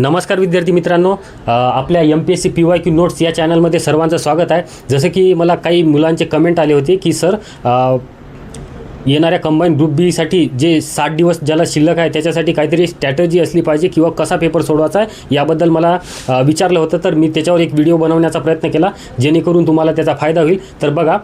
नमस्कार विद्यार्थी मित्रांनो. आपल्या M P S C P Y Q notes या चॅनलमध्ये सर्वांचं स्वागत आहे. जसं की मला काही मुलांचे कमेंट आले होते की सर येणाऱ्या कंबाईन ग्रुप बीसाठी जे साठ दिवस ज्याला शिल्लक आहे त्याच्यासाठी काहीतरी स्ट्रॅटजी असली पाहिजे किंवा कसा पेपर सोडवायचा आहे याबद्दल मला विचारलं होतं. तर मी त्याच्यावर एक व्हिडिओ बनवण्याचा प्रयत्न केला जेणेकरून तुम्हाला त्याचा फायदा होईल. तर बघा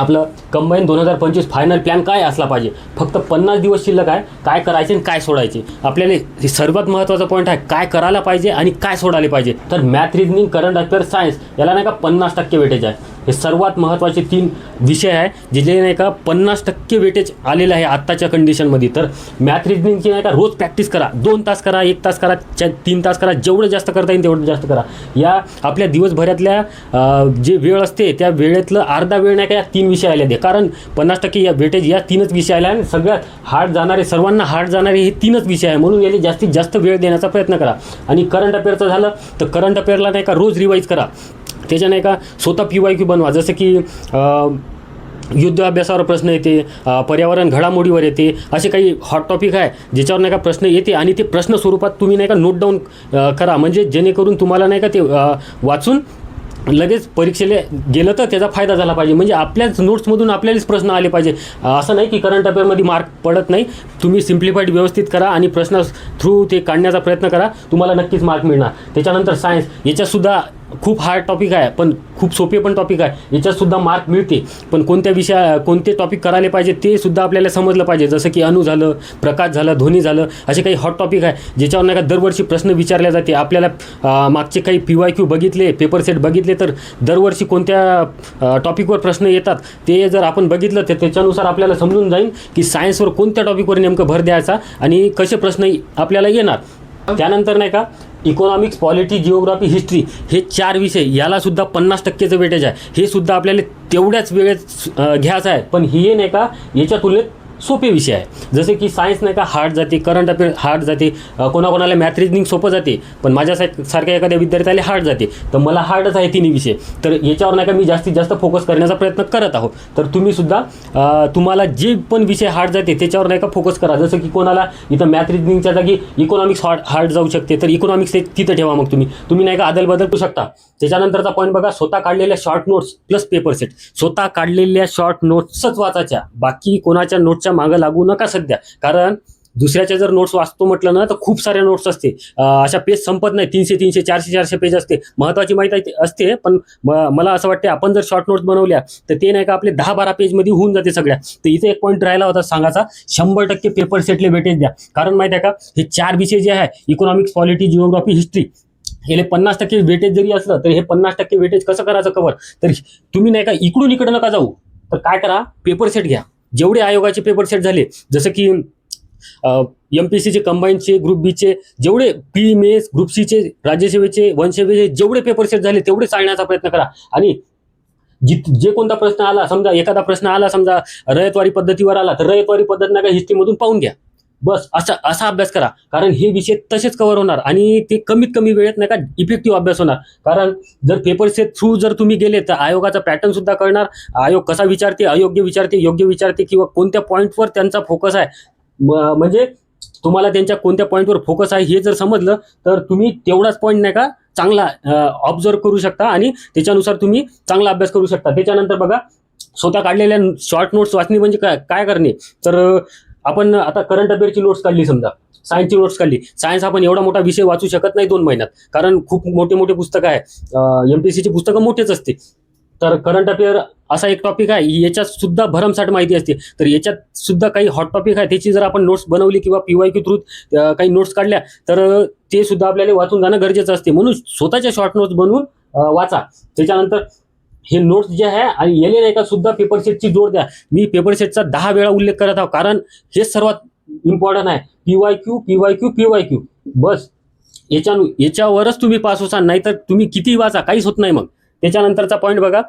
आपलं कंबाईन दोन हजार पंचवीस फायनल प्लॅन काय असला पाहिजे? फक्त पन्नास दिवस शिल्लक आहे. काय करायचे आणि काय सोडायचे? आपल्याला हे सर्वात महत्त्वाचा पॉईंट आहे. काय करायला पाहिजे आणि काय सोडायला पाहिजे? तर math reasoning current affairs science याला नाही का पन्नास टक्के वेटेज आहे. हे सर्वात महत्त्वाचे तीन विषय आहे जे जे नाही का पन्नास टक्के वेटेज आलेलं आहे आत्ताच्या कंडिशनमध्ये तर मॅथ रिजनिंगची नाही का रोज प्रॅक्टिस करा दोन तास करा एक तास करा चा- तीन तास करा जेवढं जास्त करता येईल तेवढं जास्त करा. या आपल्या दिवसभरातल्या जे वेळ असते त्या वेळेतलं अर्धा वेळ नाही का या तीन विषय आले दे कारण पन्नास टक्के या वेटेज या तीनच विषय आले आणि सगळ्यात हार्ड जाणारे सर्वांना हार्ड जाणारे हे तीनच विषय आहे म्हणून याला जास्तीत जास्त वेळ देण्याचा प्रयत्न करा. आणि करंट अफेअरचं झालं तर करंट अफेअरला नाही का रोज रिवाईज करा. त्याच्या नाही का स्वतः पी वाय क्यू बनवा. जसं की युद्ध अभ्यासावर प्रश्न येते पर्यावरण घडामोडीवर येते असे काही हॉट टॉपिक आहे ज्याच्यावर नाही का प्रश्न येते आणि ते प्रश्न स्वरूपात तुम्ही नाही का नोट डाऊन करा. म्हणजे जेणेकरून तुम्हाला नाही का ते वाचून लगेच परीक्षेला गेलं तर त्याचा फायदा झाला पाहिजे. म्हणजे आपल्याच नोट्समधून आपल्यालाच प्रश्न आले पाहिजे. असं नाही की करंट अफेअरमध्ये मार्क पडत नाही. तुम्ही सिम्प्लिफाईड व्यवस्थित करा आणि प्रश्न थ्रू ते काढण्याचा प्रयत्न करा. तुम्हाला नक्कीच मार्क मिळणार. त्याच्यानंतर सायन्स याच्यासुद्धा खूप हार्ड टॉपिक आहे पण खूप सोपे पण टॉपिक आहे. याच्यातसुद्धा मार्क मिळते. पण कोणत्या विषया कोणते टॉपिक करायला पाहिजे ते सुद्धा आपल्याला समजलं पाहिजे. जसं की अणू झालं प्रकाश झालं ध्वनी झालं असे काही हॉट टॉपिक आहे ज्याच्यावर नाही का दरवर्षी प्रश्न विचारले जाते. आपल्याला मागचे काही पी वाय क्यू बघितले पेपर सेट बघितले तर दरवर्षी कोणत्या टॉपिकवर प्रश्न येतात ते जर आपण बघितलं तर त्याच्यानुसार आपल्याला समजून जाईल की सायन्सवर कोणत्या टॉपिकवर नेमकं भर द्यायचा आणि कसे प्रश्न आपल्याला येणार. त्यानंतर नाही का इकॉनॉमिक्स पॉलिटी जिओग्राफी हिस्ट्री हे चार विषय यालासुद्धा पन्नास टक्केचं वेटेज आहे. हे सुद्धा आपल्याला तेवढ्याच वेळेत घ्यायचं आहे. पण हे नाही का याच्या तुलनेत सोपे विषय आहे. जसे की सायन्स नाही का हार्ड जाते करंट अफेअर हार्ड जाते. कोणाकोणाला मॅथ रिजनिंग सोपं जाते पण माझ्या सारख्या एखाद्या विद्यार्थ्याला हार्ड जाते. तर मला हार्डच आहे तिन्ही विषय. तर याच्यावर नाही का मी जास्तीत जास्त फोकस करण्याचा प्रयत्न करत आहोत. तर तुम्ही सुद्धा तुम्हाला जे पण विषय हार्ड जाते त्याच्यावर नाही का फोकस करा. जसं की कोणाला इथं मॅथ रिजनिंगच्या जागी इकॉनॉमिक्स हार्ड हार्ड जाऊ शकते तर इकॉनॉमिक्स तिथं ठेवा मग तुम्ही. तुम्ही नाही का अदल बदल करू शकता. त्याच्यानंतरचा पॉईंट बघा स्वतः काढलेल्या short notes plus paper set स्वतः काढलेल्या शॉर्ट नोट्सच वाचायच्या. बाकी कोणाच्या नोट्सच्या मागं लागू नका सध्या. कारण दुसऱ्याच्या जर नोट्स वाचतो म्हटलं ना तर खूप साऱ्या नोट्स असते. अशा पेज संपत नाही तीनशे तीनशे चारशे चारशे पेज असते. महत्त्वाची माहिती असते पण मला असं वाटते आपण जर शॉर्ट नोट्स बनवल्या तर ते नाही का आपले दहा बारा पेजमध्ये होऊन जाते सगळ्या. तर इथे एक पॉईंट राहिला होता सांगायचा शंभर टक्के पेपर सेटले वेटेज द्या. कारण माहिती आहे का हे चार विषय जे आहे इकॉनॉमिक्स पॉलिटी जिओग्राफी हिस्ट्री हे पन्नास टक्के वेटेज जरी असलं तर हे पन्नास टक्के वेटेज कसं करायचं कवर तर तुम्ही नाही का इकडून इकडं नका जाऊ. तर काय करा पेपर सेट घ्या. जेवढे आयोगाचे पेपर सेट झाले जसं की एम पी सीचे कंबाईनचे ग्रुप बीचे जेवढे पी एम एस ग्रुप सीचे राज्यसेवेचे वनसेवेचे जेवढे पेपर सेट झाले तेवढे चालण्याचा प्रयत्न करा. आणि जित जे कोणता प्रश्न आला समजा एखादा प्रश्न आला समजा रयतवारी पद्धतीवर आला तर रयतवारी पद्धत नाही हिस्ट्रीमधून पाहून घ्या. बस असा असा अभ्यास करा. कारण हे विषय तसेच कव्हर होणार आणि ते कमीत कमी वेळेत नाही का इफेक्टिव्ह अभ्यास होणार. कारण जर पेपरचे थ्रू जर तुम्ही गेले तर आयोगाचा पॅटर्न सुद्धा कळणार. आयोग कसा विचारते अयोग्य विचारते योग्य विचारते किंवा कोणत्या पॉईंटवर त्यांचा फोकस आहे. म्हणजे तुम्हाला त्यांच्या कोणत्या पॉईंटवर फोकस आहे हे जर समजलं तर तुम्ही तेवढाच पॉईंट नाही का चांगला ऑब्झर्व करू शकता आणि त्याच्यानुसार तुम्ही चांगला अभ्यास करू शकता. त्याच्यानंतर बघा स्वतः काढलेल्या शॉर्ट नोट्स वाचणे म्हणजे काय काय करणे? तर आपण आता करंट अफेअरची नोट्स काढली समजा. सायन्सची नोट्स काढली. सायन्स आपण एवढा मोठा विषय वाचू शकत नाही दोन महिन्यात. कारण खूप मोठे मोठे पुस्तकं आहे. एम पी सीची पुस्तकं मोठेच असते तर करंट अफेअर असा एक टॉपिक आहे. याच्यात सुद्धा भरमसाठ माहिती असते. तर याच्यात सुद्धा काही हॉट टॉपिक आहे. त्याची जर आपण नोट्स बनवली किंवा पी वाय क्यू थ्रू काही नोट्स काढल्या तर ते सुद्धा आपल्याला वाचून जाणं गरजेचं असते. म्हणून स्वतःच्या शॉर्ट नोट्स बनवून वाचा. त्याच्यानंतर हे नोट्स जे आहे आणि एल एन का सुद्धा पेपर सेटची जोड द्या. मी पेपर सेटचा दहा वेळा उल्लेख करत आहो कारण हेच सर्वात इम्पॉर्टंट आहे. P Y Q P Y Q P Y Q बस. याच्या याच्यावरच तुम्ही पास होता नाहीतर तुम्ही किती वाचा काहीच होत नाही मग. त्याच्यानंतरचा पॉईंट बघा.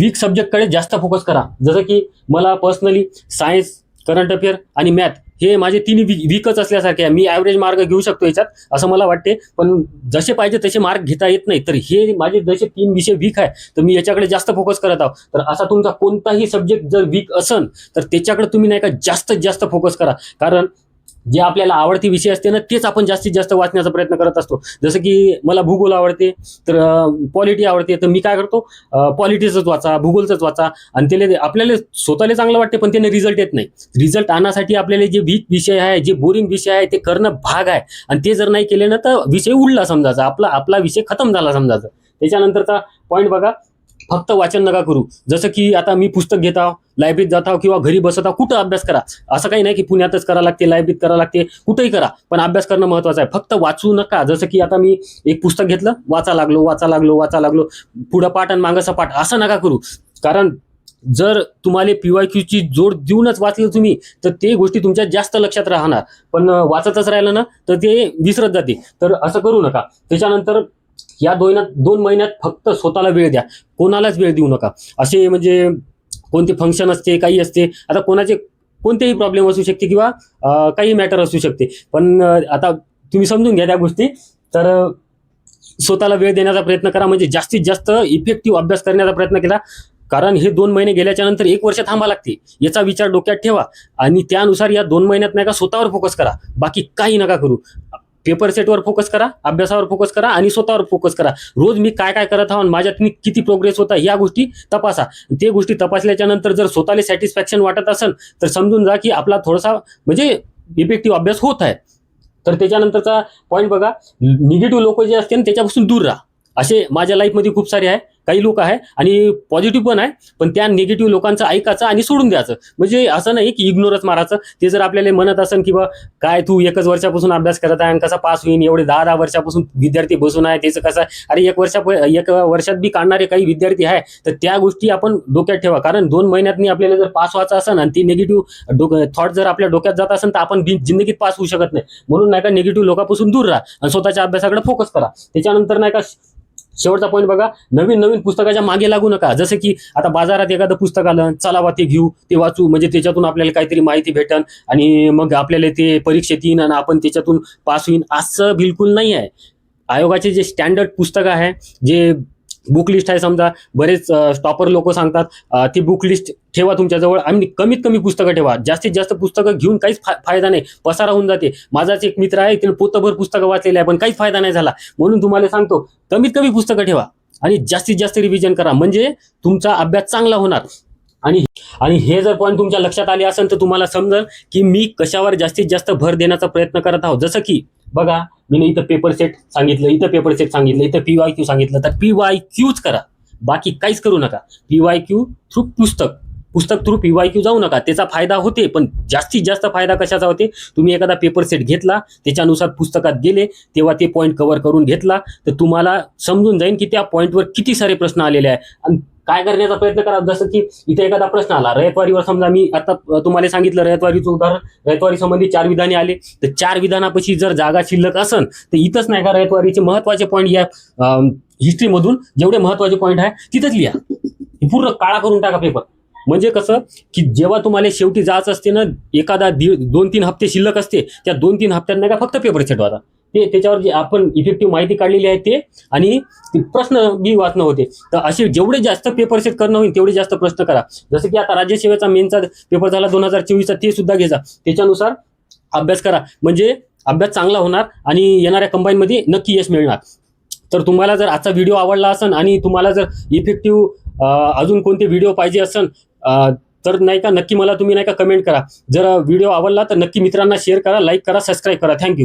वीक सब्जेक्टकडे जास्त फोकस करा. जसं की मला पर्सनली सायन्स करंट अफेअर आणि मॅथ हे माझे तीन वी वीकच असल्यासारखे आहे. मी ॲव्हरेज मार्ग घेऊ शकतो याच्यात असं मला वाटते. पण जसे पाहिजे तसे मार्क घेता येत नाही. तर हे माझे जसे तीन विषय वीक आहे तर मी याच्याकडे जास्त फोकस करत आहो तर असा तुमचा कोणताही सब्जेक्ट जर वीक असन तर त्याच्याकडे तुम्ही नाही का जास्तीत जास्त फोकस करा. कारण जे आपल्याला आवडते विषय असते ना तेच आपण जास्तीत जास्त वाचण्याचा प्रयत्न करत असतो. जसं की मला भूगोल आवडते तर पॉलिटी आवडते तर मी काय करतो? पॉलिटीचंच वाचा भूगोलचंच वाचा. आणि त्याला आपल्याला स्वतःला चांगलं वाटते पण त्याने रिझल्ट येत नाही. रिझल्ट आणण्यासाठी आपल्याला जे वीक विषय आहे जे बोरिंग विषय आहे ते करणं भाग आहे. आणि ते जर नाही केले ना तर विषय उडला समजायचा. आपला आपला विषय खतम झाला समजायचा. त्याच्यानंतरचा पॉईंट बघा. फक्त वाचन नका करू. जसं की आता मी पुस्तक घेता लायब्ररीत जात आहो किंवा घरी बसत कुठं अभ्यास करा? असं काही नाही की पुण्यातच करा लागते लायब्ररीत करा लागते कुठेही करा. पण अभ्यास करणं महत्वाचं आहे. फक्त वाचू नका. जसं की आता मी एक पुस्तक घेतलं वाचा लागलो वाचा लागलो वाचा लागलो पुढं पाठ आणि मागं पाठ असं नका करू. कारण जर तुम्हाला पीवाय क्यूची जोड देऊनच वाचलं तुम्ही तर ते गोष्टी तुमच्या जास्त लक्षात राहणार. पण वाचतच राहिलं ना तर ते विसरत जाते. तर असं करू नका. त्याच्यानंतर या दोन दोन महिन्यात फक्त स्वतःला वेळ द्या. कोणालाच वेळ देऊ नका. असे म्हणजे कोणते फंक्शन असते काही असते आता कोणाचे कोणतेही प्रॉब्लेम असू शकते किंवा काही मॅटर असू शकते. पण आता तुम्ही समजून घ्या त्या गोष्टी. तर स्वतःला वेळ देण्याचा प्रयत्न करा. म्हणजे जास्तीत जास्त इफेक्टिव्ह अभ्यास करण्याचा प्रयत्न केला. कारण हे दोन महिने गेल्याच्यानंतर एक वर्ष थांबा लागते. याचा विचार डोक्यात ठेवा. आणि त्यानुसार या दोन महिन्यात नाही का स्वतःवर फोकस करा. बाकी काही नका करू. पेपर सेटवर फोकस करा अभ्यासावर फोकस करा आणि स्वतःवर फोकस करा. रोज मी काय काय करत आहो माझ्यात मी किती प्रोग्रेस होता या गोष्टी तपासा. ते गोष्टी तपासल्याच्या नंतर जर स्वतःला सॅटिस्फॅक्शन वाटत असेल तर समजून जा की आपला थोडासा म्हणजे इफेक्टिव्ह अभ्यास होत आहे. तर त्याच्यानंतरचा पॉईंट बघा निगेटिव्ह लोक जे असतील त्याच्यापासून दूर राहा. असे माझ्या लाईफमध्ये खूप सारे आहे. काही लोक आहे आणि पॉझिटिव्ह पण आहे पण त्या निगेटिव्ह लोकांचं ऐकायचं आणि सोडून द्यायचं. म्हणजे असं नाही की इग्नोरच मारायचं. ते जर आपल्याला म्हणत असेल की बा काय तू एकच वर्षापासून अभ्यास करत आहे आणि कसा पास होईन? एवढे दहा दहा वर्षापासून विद्यार्थी बसून आहे त्याचं कसं आहे? अरे एक वर्षा एक वर्षात बी काढणारे काही विद्यार्थी आहे तर त्या गोष्टी आपण डोक्यात ठेवा. कारण दोन महिन्यातनी आपल्याला जर पास व्हायचं असेल आणि ती निगेटिव्ह डोक थॉट जर आपल्या डोक्यात जात असेल तर आपण जिंदगीत पास होऊ शकत नाही. म्हणून नाही का निगेटिव्ह लोकांपासून दूर राहा आणि स्वतःच्या अभ्यासाकडे फोकस करा. त्याच्यानंतर नाही का शेवटचा पॉईंट बघा. नवीन नवीन पुस्तकाच्या मागे लागू नका. जसं की आता बाजारात एखादं पुस्तक आलं चलावा ते घेऊ ते वाचू. म्हणजे त्याच्यातून आपल्याला काहीतरी माहिती भेटन आणि मग आपल्याला ते परीक्षेत येईन आणि आपण त्याच्यातून पास होईन असं बिलकुल नाही आहे. आयोगाचे जे स्टँडर्ड पुस्तकं आहे जे बुक लिस्ट आहे समजा. बरेच स्टॉपर लोक सांगतात ती बुक लिस्ट ठेवा तुमच्याजवळ. आणि कमीत कमी पुस्तकं ठेवा. जास्तीत जास्त पुस्तकं घेऊन काहीच फा- फायदा नाही. पसारा होऊन जाते. माझाच एक मित्र आहे त्याने पोतभर पुस्तकं वाचलेली आहे पण काहीच फायदा नाही झाला. म्हणून तुम्हाला सांगतो कमीत कमी पुस्तकं ठेवा. आणि जास्तीत जास्त रिव्हिजन करा. म्हणजे तुमचा अभ्यास चांगला होणार. आणि आणि हे जर पॉईंट तुमच्या लक्षात आले असेल तर तुम्हाला समजेल की मी कशावर जास्तीत जास्त भर देण्याचा प्रयत्न करत आहोत. जसं की बघा मी इथं पेपर सेट सांगितलं इथं पेपर सेट सांगितलं इथं पी वाय क्यू सांगितलं. तर पी वाय क्यूच करा. बाकी काहीच करू नका. पी वाय क्यू थ्रू पुस्तक. पुस्तक थ्रू पी वाय क्यू जाऊ नका. त्याचा फायदा होते पण जास्तीत जास्त फायदा कशाचा होते? तुम्ही एखादा पेपर सेट घेतला त्याच्यानुसार पुस्तकात गेले तेव्हा ते पॉईंट कव्हर करून घेतला तर तुम्हाला समजून जाईल की त्या पॉईंटवर किती सारे प्रश्न आलेले आहे. आणि काय करण्याचा प्रयत्न करा. जसं की इथे एखादा प्रश्न आला. रयतवारीवर समजा मी आता तुम्हाला सांगितलं रयतवारीचं उदाहरण. रयतवारी संबंधी चार विधाने आले. तर चार विधानापाशी जर जागा शिल्लक असन तर इथंच नाही का रयतवारीचे महत्त्वाचे पॉईंट या हिस्ट्रीमधून जेवढे महत्त्वाचे पॉईंट आहे तिथंच लिहा. पूर्ण काळा करून टाका पेपर म्हणजे कसं की जेव्हा तुम्हाला शेवटी जायचं असते ना एखादा दोन तीन हप्ते शिल्लक असते त्या दोन तीन हप्त्यांना नाही का फक्त पेपर छेटवाचा ते त्याच्यावर जे आपण इफेक्टिव्ह माहिती काढलेली आहे ते. आणि प्रश्न बी वाचणं होते. तर असे जेवढे जास्त पेपर सेट करणं होईल तेवढे जास्त प्रश्न करा. जसं की आता राज्यसेवेचा मेनचा पेपर झाला दोन हजार चोवीसचा ते सुद्धा घ्यायचा त्याच्यानुसार अभ्यास करा. म्हणजे अभ्यास चांगला होणार आणि येणाऱ्या कंबाईनमध्ये नक्की यश मिळणार. तर तुम्हाला जर आजचा व्हिडिओ आवडला असेल आणि तुम्हाला जर इफेक्टिव्ह अजून कोणते व्हिडिओ पाहिजे असेल तर नाही का नक्की मला तुम्ही नाही का कमेंट करा. जर व्हिडिओ आवडला तर नक्की मित्रांना शेअर करा लाईक करा सबस्क्राईब करा. थँक्यू